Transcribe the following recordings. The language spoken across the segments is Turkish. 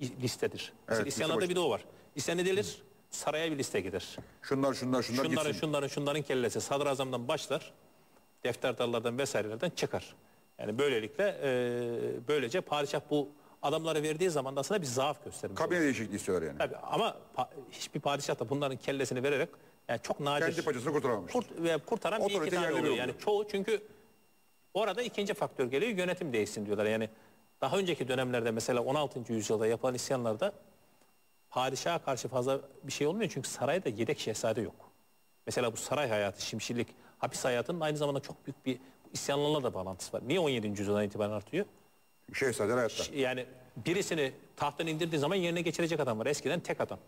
ilk listedir. Evet, isyanlarda bir de o var. İsyan edilir, saraya bir liste gider. Şunlar şunlar şunlar Şunların gitsin. şunların şunların kellesi sadrazamdan başlar, defterdarlardan vesairelerden çıkar. Yani böylelikle e, böylece padişah bu adamları verdiği zaman da aslında bir zaaf göstermiş. olur. Kabine değişikliği istiyor yani. Tabii ama pa- hiçbir padişah da bunların kellesini vererek yani çok nadir Kendi paçasını kurtaramamış. kurt ve kurtaran bir iki Otorite tane oluyor. bir Yani oluyor. çoğu çünkü orada ikinci faktör geliyor yönetim değişsin diyorlar. Yani daha önceki dönemlerde mesela 16. yüzyılda yapılan isyanlarda padişaha karşı fazla bir şey olmuyor çünkü sarayda yedek şehzade yok. Mesela bu saray hayatı, şimşirlik, hapis hayatının aynı zamanda çok büyük bir isyanlarla da bağlantısı var. Niye 17. yüzyıldan itibaren artıyor? Şehzade hayatta. Yani birisini tahttan indirdiği zaman yerine geçirecek adam var. Eskiden tek adam.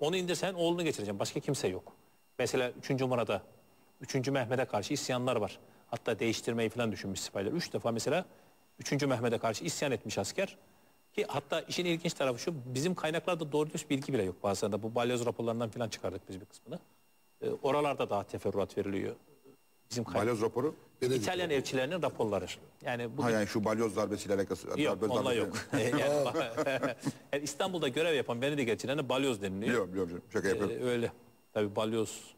Onu indirsen oğlunu geçireceksin. Başka kimse yok. Mesela 3. Murat'a, 3. Mehmet'e karşı isyanlar var. Hatta değiştirmeyi falan düşünmüş sipahiler. Üç defa mesela 3. Mehmet'e karşı isyan etmiş asker. Ki hatta işin ilginç tarafı şu, bizim kaynaklarda doğru düz bilgi bile yok bazılarında. Bu balyoz raporlarından falan çıkardık biz bir kısmını. Ee, oralarda daha teferruat veriliyor. Bizim kaynak. Balyoz raporu. İtalyan elçilerinin raporları. Yani bu Ha yani şu balyoz darbesiyle alakası. Yok darbe- onunla yok. yani, yani İstanbul'da görev yapan Venedik elçilerine balyoz deniliyor. Biliyorum biliyorum. Şaka Ee, yapıyorum. öyle. Tabii balyoz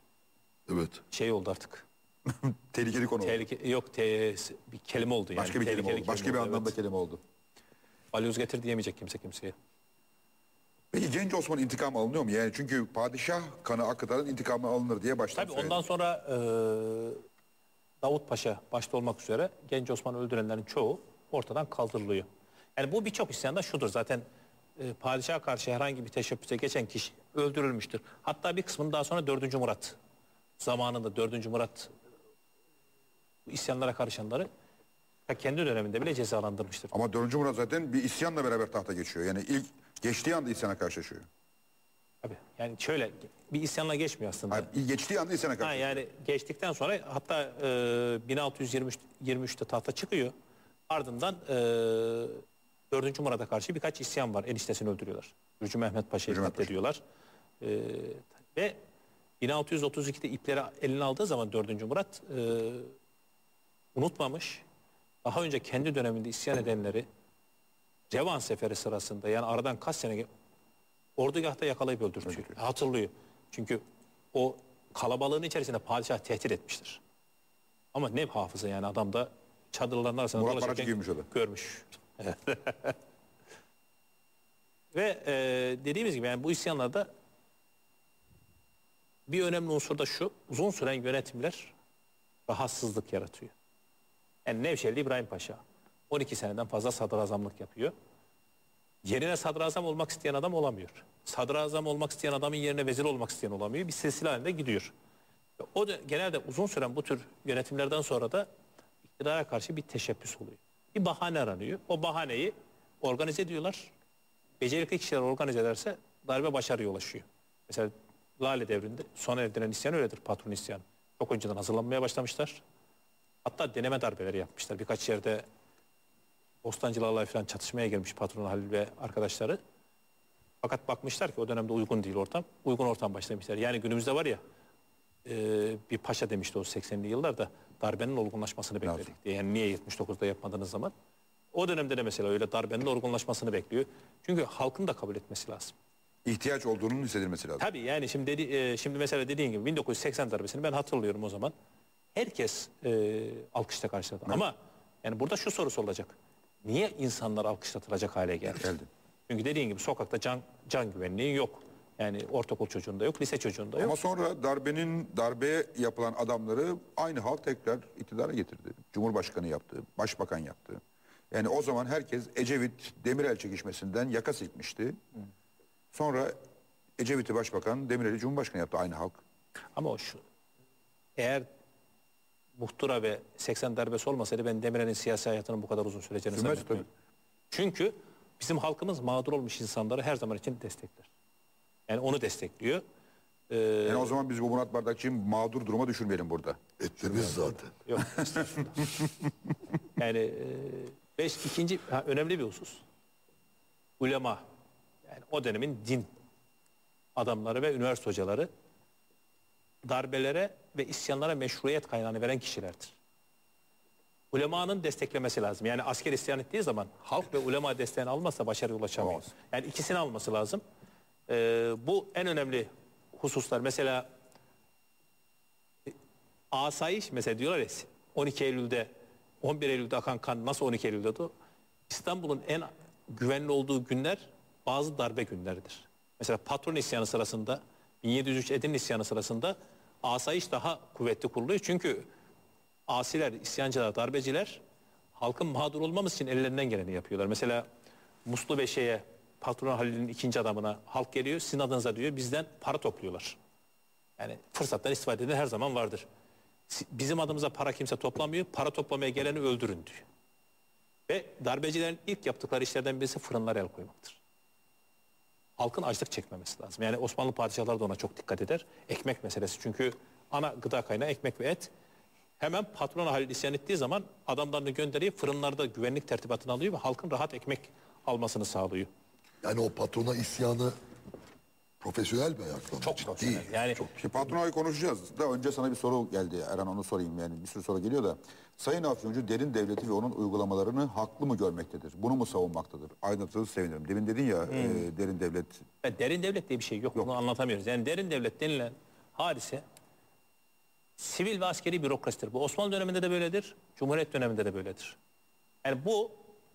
Evet. şey oldu artık. Tehlikeli konu oldu. Tehlike yok te, bir kelime oldu yani. Başka bir kelime oldu. Başka bir oldu, anlamda evet. kelime oldu. Balyoz getir diyemeyecek kimse kimseye. Peki genç Osman intikam alınıyor mu? Yani çünkü padişah kanı akıtanın intikamı alınır diye baştan Tabii ondan sonra e, Davut Paşa başta olmak üzere genç Osman'ı öldürenlerin çoğu ortadan kaldırılıyor. Yani bu birçok isyanda şudur zaten e, padişaha karşı herhangi bir teşebbüse geçen kişi öldürülmüştür. Hatta bir kısmını daha sonra 4. Murat zamanında 4. Murat bu isyanlara karışanları kendi döneminde bile cezalandırmıştır. Ama 4. Murat zaten bir isyanla beraber tahta geçiyor. Yani ilk geçtiği anda isyana karşılaşıyor. Tabii. Yani şöyle bir isyanla geçmiyor aslında. Hayır, ilk geçtiği anda isyana Ha, karşılaşıyor. yani geçtikten sonra hatta e, 1623'te tahta çıkıyor. Ardından e, 4. Murat'a karşı birkaç isyan var. Eniştesini öldürüyorlar. Gürcü Mehmet Paşa'yı katlediyorlar. E, ve 1632'de ipleri eline aldığı zaman 4. Murat e, unutmamış. Daha önce kendi döneminde isyan edenleri Revan Seferi sırasında yani aradan kaç sene ordugahta yakalayıp öldürtüyor. Hatırlıyor. Çünkü o kalabalığın içerisinde padişah tehdit etmiştir. Ama ne hafıza yani adam da çadırların arasında Murat dolaşırken giymiş o da. Görmüş. Ve e, dediğimiz gibi yani bu isyanlarda bir önemli unsur da şu. Uzun süren yönetimler rahatsızlık yaratıyor. Yani Nevşehirli İbrahim Paşa 12 seneden fazla sadrazamlık yapıyor. Yerine sadrazam olmak isteyen adam olamıyor. Sadrazam olmak isteyen adamın yerine vezir olmak isteyen olamıyor. Bir silsile halinde gidiyor. O da genelde uzun süren bu tür yönetimlerden sonra da iktidara karşı bir teşebbüs oluyor. Bir bahane aranıyor. O bahaneyi organize ediyorlar. Becerikli kişiler organize ederse darbe başarıya ulaşıyor. Mesela Lale devrinde sona erdiren isyan öyledir patron isyanı. Çok önceden hazırlanmaya başlamışlar. Hatta deneme darbeleri yapmışlar. Birkaç yerde Bostancılarla falan çatışmaya girmiş patron Halil ve arkadaşları. Fakat bakmışlar ki o dönemde uygun değil ortam. Uygun ortam başlamışlar. Yani günümüzde var ya e, bir paşa demişti o 80'li yıllarda darbenin olgunlaşmasını bekledik diye. Yani niye 79'da yapmadığınız zaman? O dönemde de mesela öyle darbenin olgunlaşmasını bekliyor. Çünkü halkın da kabul etmesi lazım. İhtiyaç olduğunun hissedilmesi lazım. Tabii yani şimdi dedi, e, şimdi mesela dediğin gibi 1980 darbesini ben hatırlıyorum o zaman. Herkes e, alkışla karşıladı. Ama yani burada şu sorusu olacak. Niye insanlar alkışlatılacak hale geldi? Geldi. Çünkü dediğin gibi sokakta can can güvenliği yok. Yani ortaokul çocuğunda yok, lise çocuğunda yok. Ama sonra darbenin darbeye yapılan adamları aynı halk tekrar iktidara getirdi. Cumhurbaşkanı yaptı, başbakan yaptı. Yani o zaman herkes Ecevit Demirel çekişmesinden yaka silkmişti. Sonra Ecevit'i başbakan, Demirel'i cumhurbaşkanı yaptı aynı halk. Ama o şu. Eğer muhtıra ve 80 darbesi olmasaydı ben Demirel'in siyasi hayatının bu kadar uzun süreceğini Sürmez zannetmiyorum. Çünkü bizim halkımız mağdur olmuş insanları her zaman için destekler. Yani onu destekliyor. Ee, Yani o zaman biz bu Murat Bardakçı'yı mağdur duruma düşürmeyelim burada. Ettiniz zaten. Yok yani e, beş, ikinci ha, önemli bir husus. Ulema yani o dönemin din adamları ve üniversite hocaları darbelere ve isyanlara meşruiyet kaynağını veren kişilerdir. ulemanın desteklemesi lazım. Yani asker isyan ettiği zaman halk ve ulema desteğini almazsa başarıya ulaşamıyor. Olmaz. Yani ikisini alması lazım. Ee, bu en önemli hususlar. Mesela e, asayiş mesela diyorlar ya 12 Eylül'de 11 Eylül'de akan kan nasıl 12 Eylül'de oldu? İstanbul'un en güvenli olduğu günler bazı darbe günleridir. Mesela patron isyanı sırasında 1703 Edirne isyanı sırasında asayiş daha kuvvetli kuruluyor. Çünkü asiler, isyancılar, darbeciler halkın mağdur olmamız için ellerinden geleni yapıyorlar. Mesela Muslu Beşe'ye patron Halil'in ikinci adamına halk geliyor sizin adınıza diyor bizden para topluyorlar. Yani fırsattan istifade eden her zaman vardır. Bizim adımıza para kimse toplamıyor. Para toplamaya geleni öldürün diyor. Ve darbecilerin ilk yaptıkları işlerden birisi fırınlara el koymaktır. Halkın açlık çekmemesi lazım. Yani Osmanlı padişahları da ona çok dikkat eder. Ekmek meselesi çünkü ana gıda kaynağı ekmek ve et. Hemen patrona Halil isyan ettiği zaman adamlarını gönderiyor fırınlarda güvenlik tertibatını alıyor ve halkın rahat ekmek almasını sağlıyor. Yani o patrona isyanı profesyonel bir ayaklanma. Çok ciddi. profesyonel. Yani Şimdi patronayı konuşacağız. Da önce sana bir soru geldi. Erhan onu sorayım yani bir sürü soru geliyor da. Sayın Afyoncu derin devleti ve onun uygulamalarını haklı mı görmektedir? Bunu mu savunmaktadır? Aydınlatırsanız sevinirim. Demin dedin ya e, derin devlet. Ya derin devlet diye bir şey yok. Bunu anlatamıyoruz. Yani derin devlet denilen hadise sivil ve askeri bürokrasidir. Bu Osmanlı döneminde de böyledir. Cumhuriyet döneminde de böyledir. Yani bu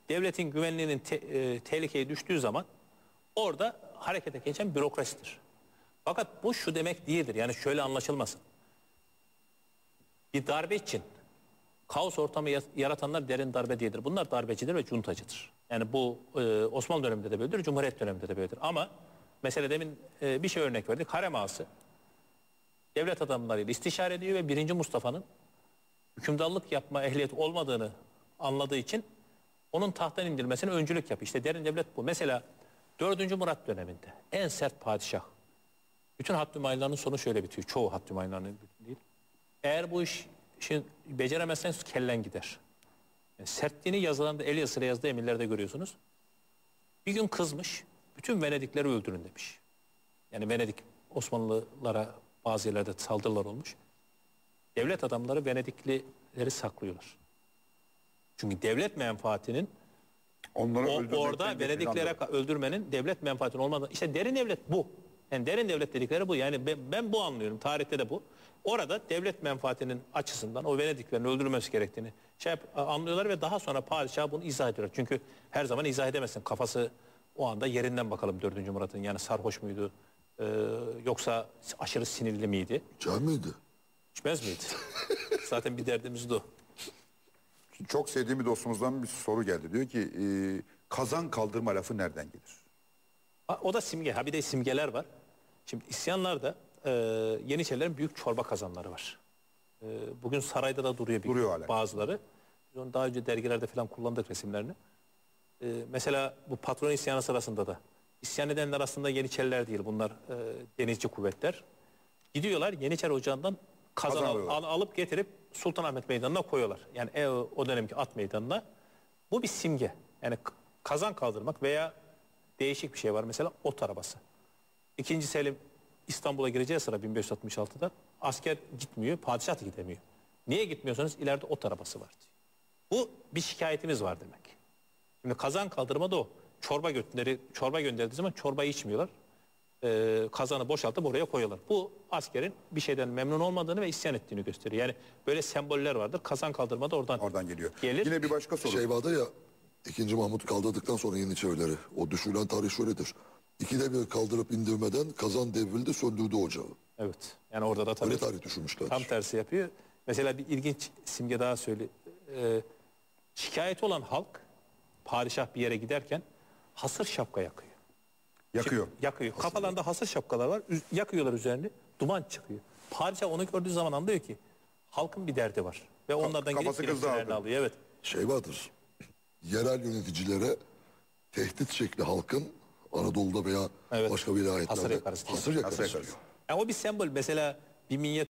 devletin güvenliğinin te- e, tehlikeye düştüğü zaman orada harekete geçen bürokrasidir. Fakat bu şu demek değildir. Yani şöyle anlaşılmasın. Bir darbe için kaos ortamı ya- yaratanlar derin darbe değildir. Bunlar darbecidir ve cuntacıdır. Yani bu e, Osmanlı döneminde de böyledir, Cumhuriyet döneminde de böyledir. Ama mesela demin e, bir şey örnek verdik. Harem ağası devlet adamlarıyla istişare ediyor ve 1. Mustafa'nın hükümdarlık yapma ehliyeti olmadığını anladığı için onun tahttan indirmesine öncülük yapıyor. İşte derin devlet bu. Mesela 4. Murat döneminde en sert padişah. Bütün hattü mayınlarının sonu şöyle bitiyor. Çoğu hattü mayınlarının değil. Eğer bu iş işin beceremezsen kellen gider. Yani sertliğini yazılarında el yazısıyla yazdığı emirlerde görüyorsunuz. Bir gün kızmış. Bütün Venedikleri öldürün demiş. Yani Venedik Osmanlılara bazı yerlerde saldırılar olmuş. Devlet adamları Venediklileri saklıyorlar. Çünkü devlet menfaatinin Onları o, orada ka- öldürmenin devlet menfaatinin olmadığı işte derin devlet bu. Yani derin devlet dedikleri bu. Yani ben, ben bu anlıyorum. Tarihte de bu. Orada devlet menfaatinin açısından o Venediklerin öldürülmesi gerektiğini şey anlıyorlar ve daha sonra padişah bunu izah ediyorlar. Çünkü her zaman izah edemezsin. Kafası o anda yerinden bakalım 4. Murat'ın. Yani sarhoş muydu? Ee, yoksa aşırı sinirli miydi? İçer miydi? İçmez miydi? Zaten bir derdimiz de. Çok sevdiğim bir dostumuzdan bir soru geldi. Diyor ki e, kazan kaldırma lafı nereden gelir? O da simge. Ha bir de simgeler var. Şimdi isyanlarda e, Yeniçerilerin büyük çorba kazanları var. E, bugün sarayda da duruyor, bir, Duruyor hala. bazıları. Biz onu daha önce dergilerde falan kullandık resimlerini. E, mesela bu patron isyanı sırasında da isyan edenler aslında Yeniçeriler değil. Bunlar e, denizci kuvvetler. Gidiyorlar Yeniçeri ocağından kazan al- al- alıp getirip Sultanahmet Meydanı'na koyuyorlar. Yani e, o dönemki at meydanına. Bu bir simge. Yani kazan kaldırmak veya değişik bir şey var. Mesela ot arabası. İkinci Selim İstanbul'a gireceği sıra 1566'da asker gitmiyor, padişah da gidemiyor. Niye gitmiyorsanız ileride ot arabası var diyor. Bu bir şikayetimiz var demek. Şimdi kazan kaldırma da o. Çorba gönderi, çorba gönderdiği zaman çorbayı içmiyorlar. Ee, kazanı boşaltıp oraya koyuyorlar. Bu askerin bir şeyden memnun olmadığını ve isyan ettiğini gösteriyor. Yani böyle semboller vardır. Kazan kaldırma da oradan, Oradan geliyor. gelir. Yine bir başka soru. Şey vardı ya ikinci Mahmut kaldırdıktan sonra Yeniçerileri. O düşürülen tarih şöyledir. İkide bir kaldırıp indirmeden kazan devrildi söndürdü ocağı. Evet. Yani orada da tabii Öyle tarih düşürmüşler. Tam tersi yapıyor. Mesela bir ilginç simge daha söyle. Ee, şikayeti olan halk padişah bir yere giderken hasır şapka yakıyor. Yakıyor. Yakıyor. Kafalarında hasır şapkalar var. Yakıyorlar üzerini. Duman çıkıyor. Padişah onu gördüğü zaman anlıyor ki halkın bir derdi var. Ve onlardan gelip kafası kızdı gerekçelerini alıyor. Evet. Şey vardır. Yerel yöneticilere tehdit şekli halkın Anadolu'da veya Evet. başka vilayetlerde Hasır yakarız hasır yakarız Hasır yakarız. Yani o bir sembol. Mesela bir minyatür